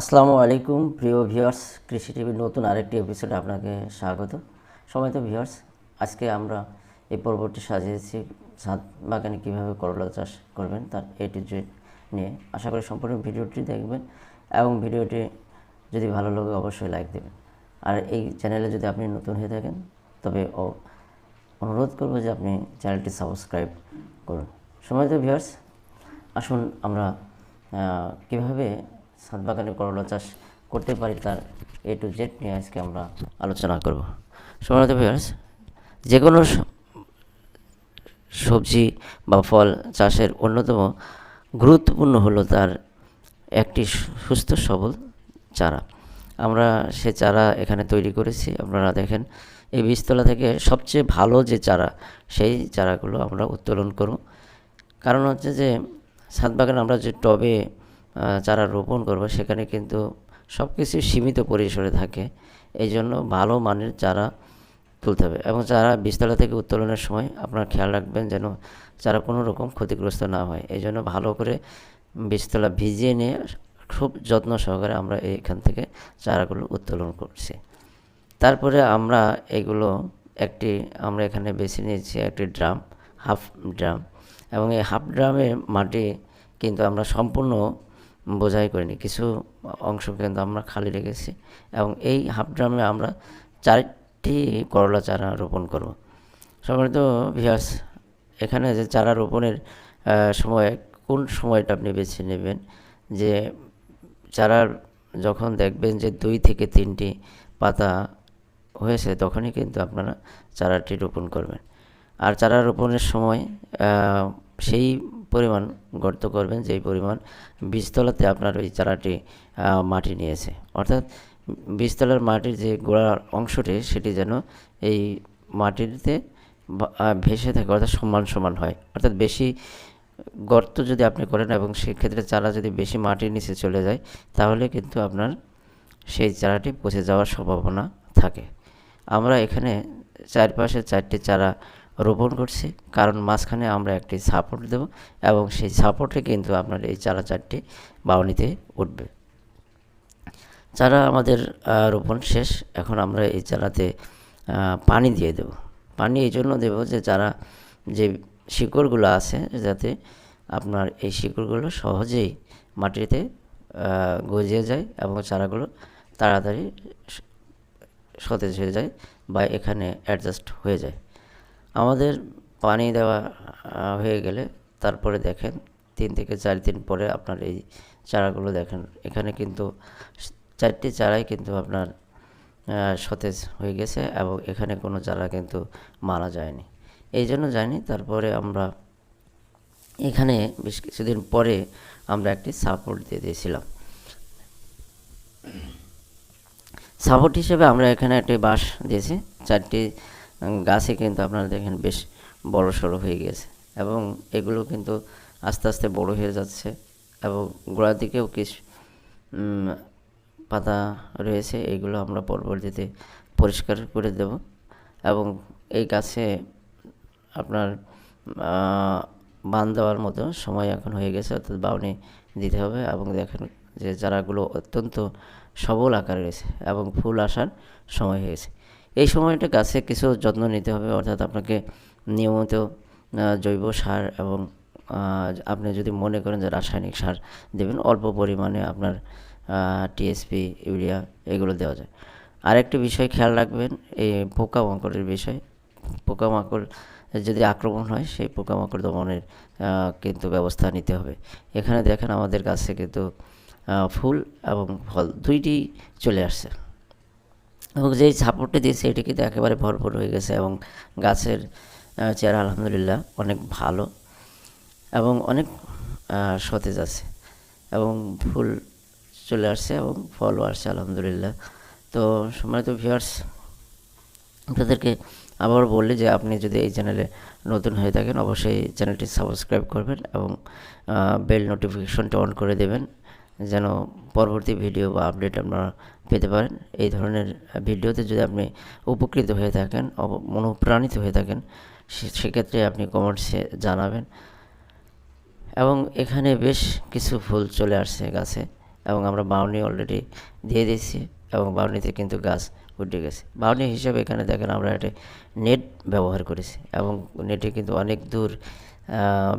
আসসালামু আলাইকুম, প্রিয় ভিউয়ার্স, কৃষি টিভির নতুন আরেকটি এপিসোডে আপনাকে স্বাগত। সময় তো ভিউয়ার্স, আজকে আমরা এই পর্বটি সাজিয়েছি, ছাদ বাগানে কীভাবে করলা চাষ করবেন তার এ টু জেড নিয়ে। আশা করি সম্পূর্ণ ভিডিওটি দেখবেন এবং ভিডিওটি যদি ভালো লাগে অবশ্যই লাইক দেবেন। আর এই চ্যানেলে যদি আপনি নতুন হয়ে থাকেন, তবে ও অনুরোধ করব যে আপনি চ্যানেলটি সাবস্ক্রাইব করুন। সময় তো ভিউয়ার্স, আসুন আমরা কীভাবে ছাদ বাগানে করলা চাষ করতে পারি তার এ টু জেড নিয়ে আজকে আমরা আলোচনা করব। সময় তো ভিউয়ার্স যে কোনো সবজি বা ফল চাষের অন্যতম গুরুত্বপূর্ণ হলো তার একটি সুস্থ সবল চারা। আমরা সে চারা এখানে তৈরি করেছি, আপনারা দেখেন এই বীজতলা থেকে সবচেয়ে ভালো যে চারা, সেই চারাগুলো আমরা উত্তোলন করব। কারণ হচ্ছে যে ছাদ বাগান আমরা যে টবে চারা রোপণ করব সেখানে কিন্তু সব কিছু সীমিত পরিসরে থাকে। এই জন্য ভালো মানের চারা তুলতে হবে এবং চারা বীজতলা থেকে উত্তোলনের সময় আপনারা খেয়াল রাখবেন যেন চারা কোনো রকম ক্ষতিগ্রস্ত না হয়। এই জন্য ভালো করে বীজতলা ভিজিয়ে নিয়ে খুব যত্ন সহকারে আমরা এখান থেকে চারাগুলো উত্তোলন করছি। তারপরে আমরা এগুলো একটি আমরা এখানে বেছে নিয়েছি একটি ড্রাম, হাফ ড্রাম এবং এই হাফ ড্রামের মাটি কিন্তু আমরা সম্পূর্ণ বোঝাই করিনি, কিছু অংশ কিন্তু আমরা খালি রেখেছি। এবং এই হাফ ড্রামে আমরা চারটি করলা চারা রোপণ করব। সম্মানিত ভিয়াস এখানে যে চারা রোপণের সময়, কোন সময়টা আপনি বেছে নেবেন? যে চারার যখন দেখবেন যে দুই থেকে তিনটি পাতা হয়েছে, তখনই কিন্তু আপনারা চারাটি রোপণ করবেন। আর চারা রোপণের সময় সেই পরিমাণ গর্ত করবেন, যেই পরিমাণ বীজতলাতে আপনার ওই চারাটি মাটি নিয়েছে। অর্থাৎ বীজতলার মাটির যে গোড়ার অংশটি, সেটি যেন এই মাটিতে ভেসে থাকে, অর্থাৎ সমান সমান হয়। অর্থাৎ বেশি গর্ত যদি আপনি করেন এবং সেক্ষেত্রে চারা যদি বেশি মাটির নিচে চলে যায়, তাহলে কিন্তু আপনার সেই চারাটি পচে যাওয়ার সম্ভাবনা থাকে। আমরা এখানে চারপাশে চারটি চারা রোপণ করছি। কারণ মাঝখানে আমরা একটি সাপোর্ট দেব এবং সেই সাপোর্টে কিন্তু আপনার এই চারা চারটি বাউনিতে উঠবে। চারা আমাদের রোপণ শেষ। এখন আমরা এই চারাতে পানি দিয়ে দেব। পানি এই জন্য দেব যে চারা, যে শিকড়গুলো আছে, যাতে আপনার এই শিকড়গুলো সহজেই মাটিতে গজিয়ে যায় এবং চারাগুলো তাড়াতাড়ি সতেজ হয়ে যায় বা এখানে অ্যাডজাস্ট হয়ে যায়। আমাদের পানি দেওয়া হয়ে গেলে তারপরে দেখেন তিন থেকে চার দিন পরে আপনার এই চারাগুলো দেখেন। এখানে কিন্তু চারটি চারাই কিন্তু আপনার সতেজ হয়ে গেছে এবং এখানে কোনো চারা কিন্তু মারা যায়নি। এই জন্য যায়নি। তারপরে আমরা এখানে বেশ কিছুদিন পরে আমরা একটি সাপোর্ট দিয়ে দিয়েছিলাম। সাপোর্ট হিসেবে আমরা এখানে একটি বাঁশ দিয়েছি। চারটি গাছে কিন্তু আপনারা দেখেন বেশ বড় সড়ো হয়ে গেছে। এবং এগুলো কিন্তু আস্তে আস্তে বড় হয়ে যাচ্ছে এবং গোড়ার দিকেও কিছু পাতা রয়েছে। এগুলো আমরা পরবর্তীতে পরিষ্কার করে দেব। এবং এই গাছে আপনার বান দেওয়ার মতো সময় এখন হয়ে গেছে, অর্থাৎ বাউনি দিতে হবে। এবং দেখেন যে চারাগুলো অত্যন্ত সবল আকার রয়েছে এবং ফুল আসার সময় হয়ে গেছে। এই সময়টা গাছে কিছু যত্ন নিতে হবে, অর্থাৎ আপনাকে নিয়মিত জৈব সার এবং আপনি যদি মনে করেন যে রাসায়নিক সার দেবেন, অল্প পরিমাণে আপনার টিএসপি ইউরিয়া এগুলো দেওয়া যায়। আরেকটি বিষয় খেয়াল রাখবেন, এই পোকামাকড়ের বিষয়। পোকামাকড় যদি আক্রমণ হয়, সেই পোকামাকড় দমনের কিন্তু ব্যবস্থা নিতে হবে। এখানে দেখেন আমাদের গাছে কিন্তু ফুল এবং ফল দুইটি চলে আসছে। এবং যেই সাপোর্টটি দিয়েছে, এটি কিন্তু একেবারে ভরপুর হয়ে গেছে এবং গাছের চেহারা আলহামদুলিল্লাহ অনেক ভালো এবং অনেক সতেজ আছে এবং ফুল চলে আসছে এবং ফলও আসছে আলহামদুলিল্লাহ। তো সম্মানিত ভিউয়ার্স আপনাদেরকে আবার বললি যে আপনি যদি এই চ্যানেলে নতুন হয়ে থাকেন, অবশ্যই চ্যানেলটি সাবস্ক্রাইব করবেন এবং বেল নোটিফিকেশনটা অন করে দেবেন। যেন পরবর্তী ভিডিও বা আপডেট আপনারা পেতে পারেন। এই ধরনের ভিডিওতে যদি আপনি উপকৃত হয়ে থাকেন অনুপ্রাণিত হয়ে থাকেন সেক্ষেত্রে আপনি কমেন্টসে জানাবেন। এবং এখানে বেশ কিছু ফুল চলে আসছে গাছে এবং আমরা বাউনি অলরেডি দিয়ে দিয়েছি এবং বাউনিতে কিন্তু গাছ উঠে গেছে। বাউনি হিসেবে এখানে দেখেন আমরা একটা নেট ব্যবহার করেছি এবং নেটে কিন্তু অনেক দূর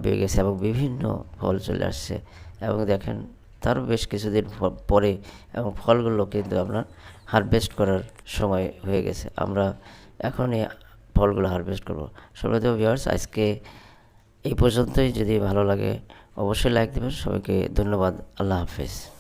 বেয়ে গেছে এবং বিভিন্ন ফল চলে আসছে। এবং দেখেন তারও বেশ কিছুদিন পরে এবং ফলগুলো কিন্তু আপনার হারভেস্ট করার সময় হয়ে গেছে। আমরা এখনই ফলগুলো হারভেস্ট করব। সবাই ভিউয়ার্স আজকে এই পর্যন্তই। যদি ভালো লাগে, অবশ্যই লাইক দেবেন। সবাইকে ধন্যবাদ। আল্লাহ হাফেজ।